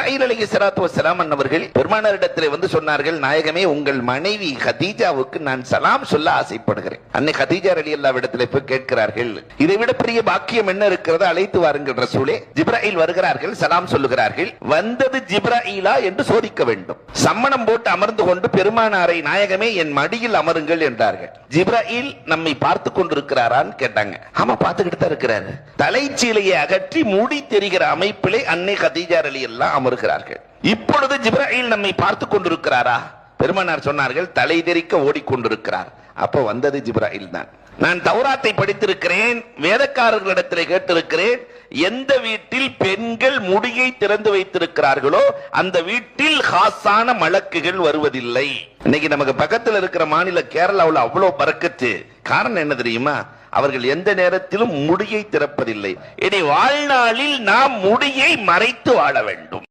ஜிப்ராஹில் அலி சலாத்து வசலாம் அவர்கள் பெருமானரிடத்தில் வந்து சொன்னார்கள் நாயகமே உங்கள் மனைவி ஹதீஜாவுக்கு நான் சலாம் சொல்ல ஆசைப்படுகிறேன். அன்னை ஹதீஜா அலி அல்லா இடத்துல போய் கேட்கிறார்கள் இதை விட பெரிய பாக்கியம் என்ன இருக்கிறது? அழைத்து வாருங்கள் ரசூலே. ஜிப்ராஹில் வருகிறார்கள் சலாம் சொல்லுகிறார்கள் வந்தது ஜிப்ராஹிலா என்று சோதிக்க வேண்டும். சம்மணம் போட்டு அமர்ந்து கொண்டு பெருமானாரை நாயகமே என் மடியில் அமருங்கள் என்றார்கள். ஜிப்ராஹில் நம்மை பார்த்து கொண்டிருக்கிறாரான்னு கேட்டாங்க. ஆமா பார்த்துக்கிட்டு தான் இருக்கிறாரு. தலைச்சீலையை அகற்றி மூடி தெரிகிற அமைப்பிலே அன்னை ஹதீஜா அலி எல்லாம் அமர் வருகிறார்கள். இப்பொழுது ஜிப்ராஹில் நம்மை பார்த்து கொண்டிருக்கிறாரா? பெருமனார் சொன்னார்கள் தலை தெரிக்க ஓடிக்கொண்டிருக்கிறார். அப்ப வந்தது ஜிப்ராஹில் தான். நான் தௌராத்தை படித்திருக்கிறேன் வேதக்காரர்களிடத்தில் கேட்டிருக்கிறேன் எந்த வீட்டில் பெண்கள் முடியை திறந்து வைத்திருக்கிறார்களோ அந்த வீட்டில் ஹாசான மலக்குகள் வருவதில்லை. இன்னைக்கு நமக்கு பக்கத்தில் இருக்கிற மாநில கேரளாவில் அவ்வளவு பறக்கத்து. காரணம் என்ன தெரியுமா? அவர்கள் எந்த நேரத்திலும் முடியை திறப்பதில்லை. இனி வாழ்நாளில் நாம் முடியை மறைத்து வாழ வேண்டும்.